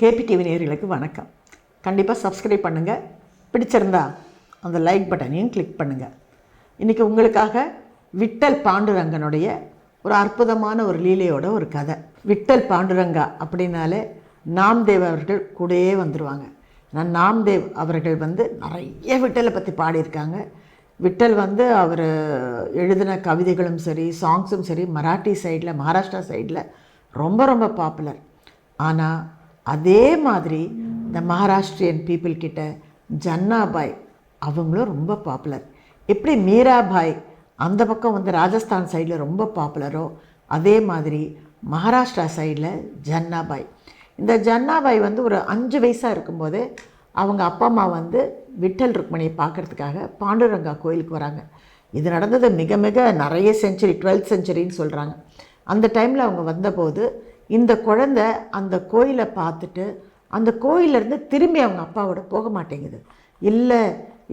KP TV நேயர்களுக்கு வணக்கம். கண்டிப்பாக சப்ஸ்கிரைப் பண்ணுங்கள் பிடிச்சிருந்தா அந்த லைக் பட்டனையும் கிளிக் பண்ணுங்கள் இன்றைக்கி உங்களுக்காக விட்டல் பாண்டுரங்கனுடைய ஒரு அற்புதமான ஒரு லீலையோட ஒரு கதை. விட்டல் பாண்டுரங்கா அப்படின்னாலே நாம்தேவ் அவர்கள் கூடயே வந்துடுவாங்க ஏன்னா நாம்தேவ் அவர்கள் வந்து நிறைய விட்டலை பற்றி பாடியிருக்காங்க. விட்டல் வந்து அவர் எழுதின கவிதைகளும் சரி சாங்ஸும் சரி மராட்டி சைடில் மகாராஷ்டிரா சைடில் ரொம்ப ரொம்ப பாப்புலர் ஆனால் அதே மாதிரி இந்த மகாராஷ்டிரியன் பீப்புள்கிட்ட ஜன்னாபாய் அவங்களும் ரொம்ப பாப்புலர் எப்படி மீராபாய் அந்த பக்கம் வந்து ராஜஸ்தான் சைடில் ரொம்ப பாப்புலரோ அதே மாதிரி மகாராஷ்டிரா சைடில் ஜன்னாபாய். இந்த ஜன்னாபாய் வந்து ஒரு அஞ்சு வயசாக இருக்கும்போது அவங்க அப்பா அம்மா வந்து விட்டல் ருக்மணியை பார்க்கறதுக்காக பாண்டுரங்கா கோயிலுக்கு வராங்க. இது நடந்தது மிக மிக நிறைய செஞ்சுரி டுவெல்த் செஞ்சுரின்னு சொல்கிறாங்க அந்த டைமில் அவங்க வந்தபோது இந்த குழந்தை அந்த கோயிலை பார்த்துட்டு அந்த கோயிலேருந்து திரும்பி அவங்க அப்பாவோட போக மாட்டேங்குது. இல்லை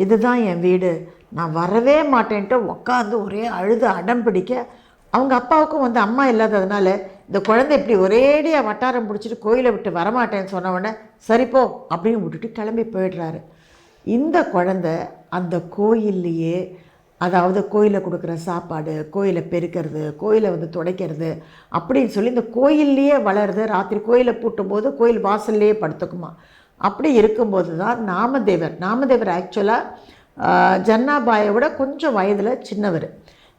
இதுதான் என் வீடு. நான் வரவே மாட்டேன்ட்டு உட்காந்து ஒரே அழுது அடம் பிடிக்க அவங்க அப்பாவுக்கும் வந்து அம்மா இல்லாததுனால இந்த குழந்தை இப்படி ஒரேடியாக வட்டாரம் பிடிச்சிட்டு கோயிலை விட்டு வரமாட்டேன்னு சொன்ன சரிப்போ அப்படின்னு விட்டுட்டு கிளம்பி போயிடுறாரு. இந்த குழந்தை அந்த கோயில்லையே அதாவது கோயிலில் கொடுக்குற சாப்பாடு கோயிலை பெருக்கிறது கோயிலை வந்து துடைக்கிறது அப்படின்னு சொல்லி இந்த கோயில்லையே வளருது. ராத்திரி கோயிலை பூட்டும் போது கோயில் வாசல்லையே படுத்துக்குமா. அப்படி இருக்கும்போது தான் நாமதேவர் நாமதேவர் ஆக்சுவலாக ஜன்னாபாயை விட கொஞ்சம் வயதில் சின்னவர்.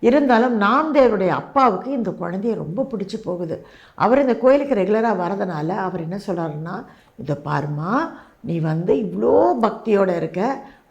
இருந்தாலும் நாம்தேவருடைய அப்பாவுக்கு இந்த குழந்தைய ரொம்ப பிடிச்சி போகுது. அவர் இந்த கோயிலுக்கு ரெகுலராக வரதுனால அவர் என்ன சொல்கிறாருன்னா இதை பாருமா நீ வந்து இவ்வளோ பக்தியோடு இருக்க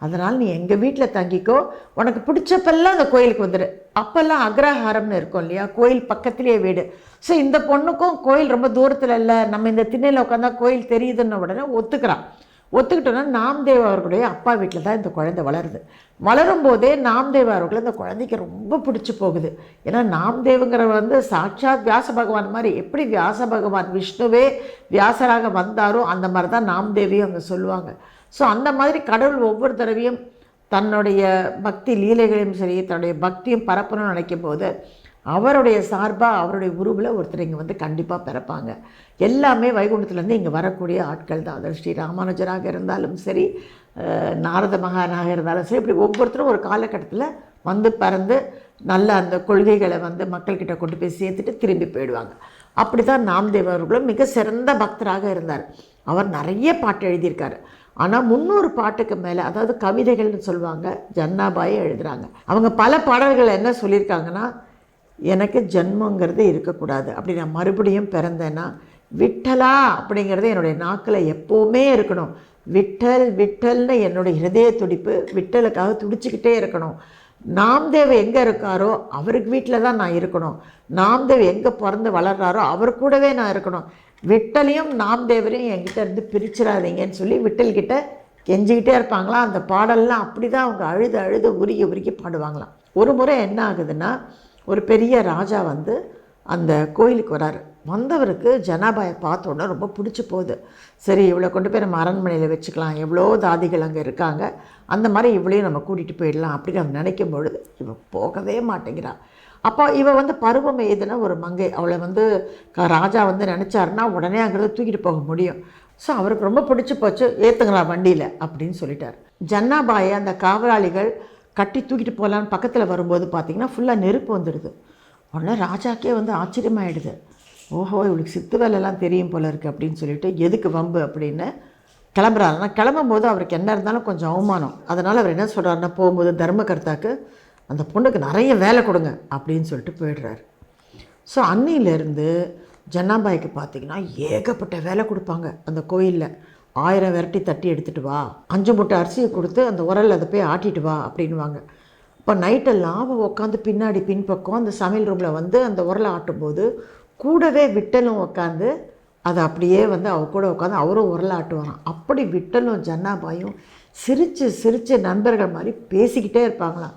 அதனால் நீ எங்கள் வீட்டில் தங்கிக்கோ உனக்கு பிடிச்சப்பெல்லாம் அந்த கோயிலுக்கு வந்துடு அப்போல்லாம் அக்ரஹாரம்னு இருக்கும் இல்லையா? கோயில் பக்கத்துலேயே வீடு. ஸோ இந்த பொண்ணுக்கும் கோயில் ரொம்ப தூரத்தில் இல்லை. நம்ம இந்த திண்ணையில் உட்காந்தா கோயில் தெரியுதுன்ன உடனே ஒத்துக்கிறான் ஒத்துக்கிட்டோன்னா நாம்தேவ் அவர்களுடைய அப்பா வீட்டில் தான் இந்த குழந்தை வளருது. வளரும் போதே நாம்தேவ் அவர்கள் இந்த குழந்தைக்கு ரொம்ப பிடிச்சி போகுது. ஏன்னா நாம்தேவுங்கிற வந்து சாட்சாத் வியாச பகவான் மாதிரி எப்படி வியாச பகவான் விஷ்ணுவே வியாசராக வந்தாரோ அந்த மாதிரி தான் நாம்தேவியும் அங்கே சொல்லுவாங்க. ஸோ அந்த மாதிரி கடவுள் ஒவ்வொரு தடவையும் தன்னுடைய பக்தி லீலைகளையும் சரி தன்னுடைய பக்தியும் பரப்பணும்னு நினைக்கும் போது அவருடைய சார்பாக அவருடைய உருவில் ஒருத்தர் இங்கே வந்து கண்டிப்பாக பிறப்பாங்க. எல்லாமே வைகுண்டத்துலேருந்து இங்கே வரக்கூடிய ஆட்கள் தான். அதர் ஸ்ரீ ராமானுஜராக இருந்தாலும் சரி நாரத மகானாக இருந்தாலும் சரி இப்படி ஒவ்வொருத்தரும் ஒரு காலகட்டத்தில் வந்து பிறந்து நல்ல அந்த கொள்கைகளை வந்து மக்கள்கிட்ட கொண்டு போய் சேர்த்துட்டு திரும்பி போயிடுவாங்க. அப்படி தான் நாம்தேவ் அவர்களும் மிக சிறந்த பக்தராக இருந்தார். அவர் நிறைய பாட்டு எழுதியிருக்காரு. ஆனால் முந்நூறு பாட்டுக்கு மேலே அதாவது கவிதைகள்னு சொல்லுவாங்க ஜன்னாபாயை எழுதுகிறாங்க அவங்க பல பாடல்கள் என்ன சொல்லியிருக்காங்கன்னா எனக்கு ஜென்மங்கிறது இருக்கக்கூடாது. அப்படி நான் மறுபடியும் பிறந்தேன்னா விட்டலா அப்படிங்கிறது என்னுடைய நாக்கில் எப்போவுமே இருக்கணும். விட்டல் விட்டல்னு என்னுடைய ஹிருதய துடிப்பு விட்டலுக்காக துடிச்சிக்கிட்டே இருக்கணும். நாம்தேவ் எங்கே இருக்காரோ அவருக்கு வீட்டில் தான் நான் இருக்கணும். நாம்தேவ் எங்கே பிறந்து வளர்றாரோ அவர் கூடவே நான் இருக்கணும். விட்டலையும் நாம்தேவரையும் என்கிட்ட இருந்து பிரிச்சிடாதீங்கன்னு சொல்லி விட்டல்கிட்ட கெஞ்சிக்கிட்டே இருப்பாங்களாம். அந்த பாடல்லாம் அப்படி தான் அவங்க அழுது அழுது உருகி உருகி பாடுவாங்களாம். ஒரு முறை என்ன ஆகுதுன்னா ஒரு பெரிய ராஜா வந்து அந்த கோயிலுக்கு வராரு. வந்தவருக்கு ஜனாபாயை பார்த்த உடனே ரொம்ப பிடிச்சி போகுது. சரி இவளை கொண்டு போய் நம்ம அரண்மனையில் வச்சுக்கலாம். எவ்வளோ தாதிகள் அங்கே இருக்காங்க. அந்த மாதிரி இவளையும் நம்ம கூட்டிகிட்டு போயிடலாம் அப்படின்னு அவன் நினைக்கும் பொழுது இவன் போகவே மாட்டேங்கிறான் அப்போ இவ வந்து பருவம் எய்துன ஒரு மங்கை. அவளை வந்து ராஜா வந்து நினச்சாருன்னா உடனே அங்கிருந்து தூக்கிட்டு போக முடியும். ஸோ அவருக்கு ரொம்ப பிடிச்சி போச்சு. ஏற்றுங்களா வண்டியில் அப்படின்னு சொல்லிட்டார். ஜன்னாபாயை அந்த காவலாளிகள் கட்டி தூக்கிட்டு போகலான்னு பக்கத்தில் வரும்போது பார்த்தீங்கன்னா ஃபுல்லாக நெருப்பு வந்துடுது. உடனே ராஜாக்கே வந்து ஆச்சரியமாயிடுது. ஓஹோ இவளுக்கு சித்து வேலைலாம் தெரியும் போல இருக்குது அப்படின்னு சொல்லிட்டு எதுக்கு வம்பு? அப்படின்னு கிளம்புறாரு ஆனால் கிளம்பும்போது அவருக்கு என்ன இருந்தாலும் கொஞ்சம் அவமானம். அதனால் அவர் என்ன சொல்கிறாருன்னா போகும்போது தர்மகர்த்தாக்கு அந்த பொண்ணுக்கு நிறைய வேலை கொடுங்க அப்படின்னு சொல்லிட்டு போயிடுறாரு. ஸோ அன்னியிலேருந்து ஜன்னாபாய்க்கு பார்த்தீங்கன்னா ஏகப்பட்ட வேலை கொடுப்பாங்க அந்த கோயிலில். ஆயிரம் விரட்டி தட்டி எடுத்துகிட்டு வா. அஞ்சு மூட்டை அரிசியை கொடுத்து அந்த உரல் அதை போய் ஆட்டிட்டு வா அப்படின்வாங்க இப்போ நைட்டெல்லாம் அவள் உட்காந்து பின்னாடி பின்பக்கம் அந்த சமையல் ரூமில் வந்து அந்த உரலை ஆட்டும்போது கூடவே விட்டலும் உட்காந்து அதை அப்படியே வந்து அவ கூட உட்காந்து அவரும் உரலாட்டுவாராம் அப்படி விட்டலும் ஜன்னாபாயும் சிரித்து சிரித்து நண்பர்கள் மாதிரி பேசிக்கிட்டே இருப்பாங்களாம்.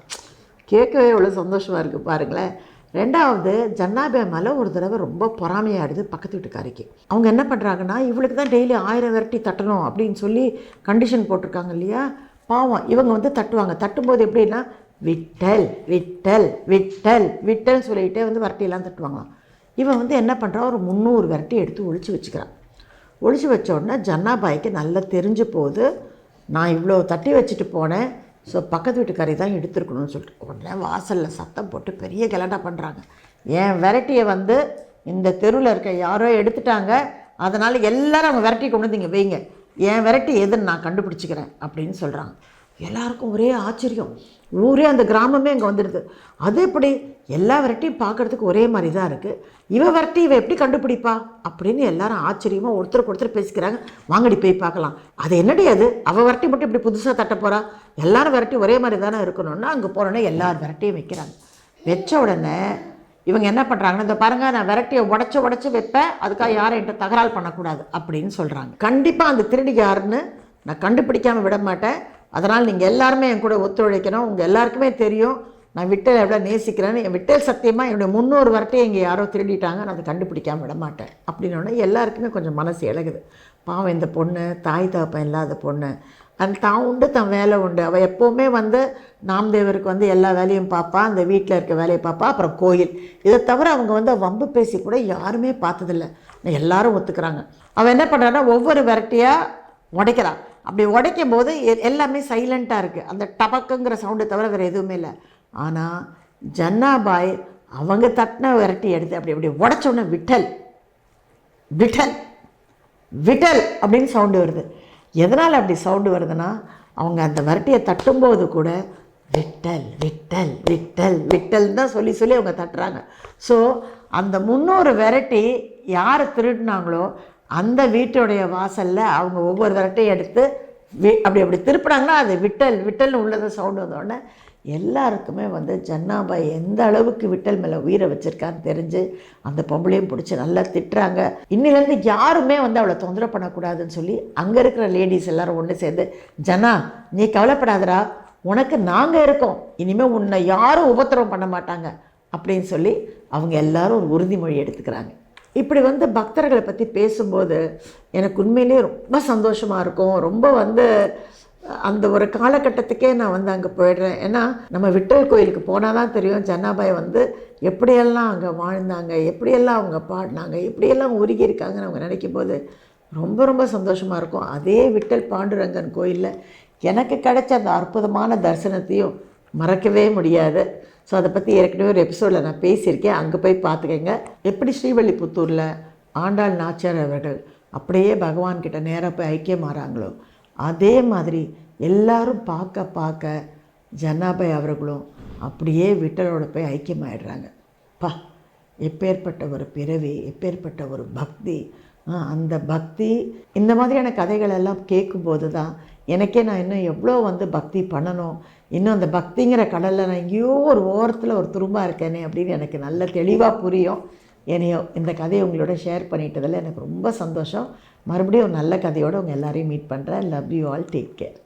கேட்கவே எவ்வளோ சந்தோஷமாக இருக்குது பாருங்களேன். ரெண்டாவது ஜன்னாபே மேலே ஒரு தடவை ரொம்ப பொறாமையாடுது பக்கத்து வீட்டுக்காரிக்கு. அவங்க என்ன பண்ணுறாங்கன்னா இவளுக்கு தான் டெய்லி ஆயிரம் விரட்டி தட்டணும் அப்படின்னு சொல்லி கண்டிஷன் போட்டிருக்காங்க இல்லையா? பாவம் இவங்க வந்து தட்டுவாங்க. தட்டும்போது எப்படின்னா விட்டல் விட்டல் விட்டல் விட்டல் சொல்லிக்கிட்டே வந்து விரட்டியெல்லாம் தட்டுவாங்களாம். இவன் வந்து என்ன பண்ணுறா ஒரு முந்நூறு விரட்டி எடுத்து ஒழிச்சு வச்சுக்கிறான். ஒழிச்சு வச்ச உடனே ஜன்னாபாய்க்கு நல்லா தெரிஞ்சு போகுது. நான் இவ்வளோ தட்டி வச்சுட்டு போனேன். ஸோ பக்கத்து வீட்டுக்காரி தான் எடுத்துருக்கணும்னு சொல்லிட்டு உடனே வாசலில் சத்தம் போட்டு பெரிய கலாட்டா பண்ணுறாங்க என் வெரைட்டியை வந்து இந்த தெருவில் இருக்க யாரோ எடுத்துட்டாங்க. அதனால் எல்லோரும் அவங்க வெரைட்டி கொண்டு வந்து இங்கே வைங்க. என் வெரைட்டி எதுன்னு நான் கண்டுபிடிச்சிக்கிறேன் அப்படின்னு சொல்கிறாங்க எல்லாருக்கும் ஒரே ஆச்சரியம். ஊரே அந்த கிராமமே இங்கே வந்துடுது. அது எப்படி? எல்லா வெரைட்டியும் பார்க்குறதுக்கு ஒரே மாதிரி தான் இருக்குது இவ வெரைட்டி இவ எப்படி கண்டுபிடிப்பா? அப்படின்னு எல்லாரும் ஆச்சரியமாக ஒருத்தருக்கு ஒருத்தர் பேசிக்கிறாங்க. வாங்கடி போய் பார்க்கலாம். அது என்னடி அது? அவள் வெரைட்டி மட்டும் இப்படி புதுசாக தட்ட போகிறா எல்லாரும் வெரைட்டி ஒரே மாதிரி தானே இருக்கணும்னா அங்கே போனோன்னே எல்லார் வெரைட்டியும் வைக்கிறாங்க. வச்ச உடனே இவங்க என்ன பண்ணுறாங்கன்னா இந்த பாருங்க நான் விரட்டியை உடச்சி உடச்சி வைப்பேன். அதுக்காக யாரும் என்கிட்ட தகராறு பண்ணக்கூடாது. அப்படின்னு சொல்கிறாங்க கண்டிப்பாக அந்த திருடி யாருன்னு நான் கண்டுபிடிக்காமல் விட மாட்டேன். அதனால் நீங்கள் எல்லாருமே என் கூட ஒத்துழைக்கணும். உங்கள் எல்லாருக்குமே தெரியும். நான் விட்டல் எவ்வளோ நேசிக்கிறேன்னு என் விட்டல் சத்தியமாக என்னுடைய முன்னோர் வரட்டையும் இங்கே யாரோ திருடிட்டாங்க. நான் அதை கண்டுபிடிக்காமல் விட மாட்டேன். அப்படின்னோடனே எல்லாருக்குமே கொஞ்சம் மனசு இழகுது. பாவம் இந்த பொண்ணு தாய் தகப்பன் இல்லாத பொண்ணு. அது தான் உண்டு தன் வேலை உண்டு. அவள் எப்போவுமே வந்து நாம்தேவருக்கு வந்து எல்லா வேலையும் பார்ப்பா. அந்த வீட்டில் இருக்க வேலையை பார்ப்பா. அப்புறம் கோயில். இதை தவிர அவங்க வந்து வம்பு பேசி கூட யாருமே பார்த்ததில்ல. எல்லாரும் ஒத்துக்கிறாங்க. அவள் என்ன பண்ணுறான்னா ஒவ்வொரு வெரைட்டியாக உடைக்கிறான். அப்படி உடைக்கும் போது எ- எல்லாமே சைலண்ட்டாக இருக்குது அந்த டபக்குங்கிற சவுண்டை தவிர வேறு எதுவுமே இல்லை. ஆனால் ஜன்னாபாய் அவங்க தட்டின விரட்டி எடுத்து அப்படி அப்படி உடச்ச விட்டல். விட்டல். விட்டல் அப்படின்னு சவுண்டு வருது. எதனால் அப்படி சவுண்டு வருதுன்னா அவங்க அந்த வரட்டியை தட்டும்போது கூட விட்டல் விட்டல் விட்டல் விட்டல் தான் சொல்லி சொல்லி அவங்க தட்டுறாங்க. ஸோ அந்த முன்னூறு வெரைட்டி யார் திருடினாங்களோ அந்த வீட்டுடைய வாசலில் அவங்க ஒவ்வொரு வெரைட்டியும் எடுத்து வி அப்படி அப்படி திருப்பினாங்கன்னா அது விட்டல் விட்டல்னு உள்ளது சவுண்டு வந்தோடனே எல்லாருக்குமே வந்து ஜன்னாபாய் எந்த அளவுக்கு விட்டல் மேலே உயிரை வச்சுருக்கான்னு தெரிஞ்சு அந்த பொம்பளையும் பிடிச்சி நல்லா திட்டுறாங்க. இன்னிலேருந்து யாருமே வந்து அவளை தொந்தரவு பண்ணக்கூடாதுன்னு சொல்லி அங்கே இருக்கிற லேடிஸ் எல்லோரும் ஒன்று சேர்ந்து ஜனா நீ கவலைப்படாதடா உனக்கு நாங்கள் இருக்கோம். இனிமேல் உன்னை யாரும் உபத்திரவம் பண்ண மாட்டாங்க. அப்படின்னு சொல்லி அவங்க எல்லாரும் ஒரு உறுதிமொழி எடுத்துக்கிறாங்க. இப்படி வந்து பக்தர்களை பற்றி பேசும்போது எனக்கு உண்மையிலேயே ரொம்ப சந்தோஷமாக இருக்கும். ரொம்ப வந்து அந்த ஒரு காலகட்டத்துக்கே நான் வந்து அங்கே போயிடுறேன். ஏன்னா நம்ம விட்டல் கோயிலுக்கு போனால் தான் தெரியும் ஜன்னாபாய் வந்து எப்படியெல்லாம் அங்கே வாழ்ந்தாங்க எப்படியெல்லாம் அவங்க பாடினாங்க எப்படியெல்லாம் உருகி இருக்காங்கன்னு அவங்க நினைக்கும் போது ரொம்ப ரொம்ப சந்தோஷமாக இருக்கும். அதே விட்டல் பாண்டுரங்கன் கோயிலில் எனக்கு கிடைச்ச அந்த அற்புதமான தரிசனத்தையும் மறக்கவே முடியாது. ஸோ அதை பற்றி ஏற்கனவே ஒரு எபிசோடில் நான் பேசியிருக்கேன். அங்கே போய் பார்த்துக்கங்க. எப்படி ஸ்ரீவல்லிபுத்தூரில் ஆண்டாள் நாச்சியார் அவர்கள் அப்படியே பகவான்கிட்ட நேராக போய் ஐக்கியமாறாங்களோ அதே மாதிரி எல்லாரும் பார்க்க பார்க்க ஜன்னாபாய் அவர்களும் அப்படியே விட்டலோட போய் ஐக்கியமாயிடுறாங்க பா எப்பேற்பட்ட ஒரு பிறவி எப்பேற்பட்ட ஒரு பக்தி. அந்த பக்தி இந்த மாதிரியான கதைகள் எல்லாம் கேட்கும்போது தான் எனக்கே நான் இன்னும் எவ்வளோ வந்து பக்தி பண்ணணும் இன்னும் அந்த பக்திங்கிற கடலில் நான் எங்கேயோ ஒரு ஓரத்தில் ஒரு துரும்பாக இருக்கேனே அப்படின்னு எனக்கு நல்ல தெளிவாக புரியும். என்னையோ இந்த கதையை உங்களோட ஷேர் பண்ணிட்டதில் எனக்கு ரொம்ப சந்தோஷம். மறுபடியும் ஒரு நல்ல கதையோடு உங்கள் எல்லாரையும் மீட் பண்ணுறேன் love you all take care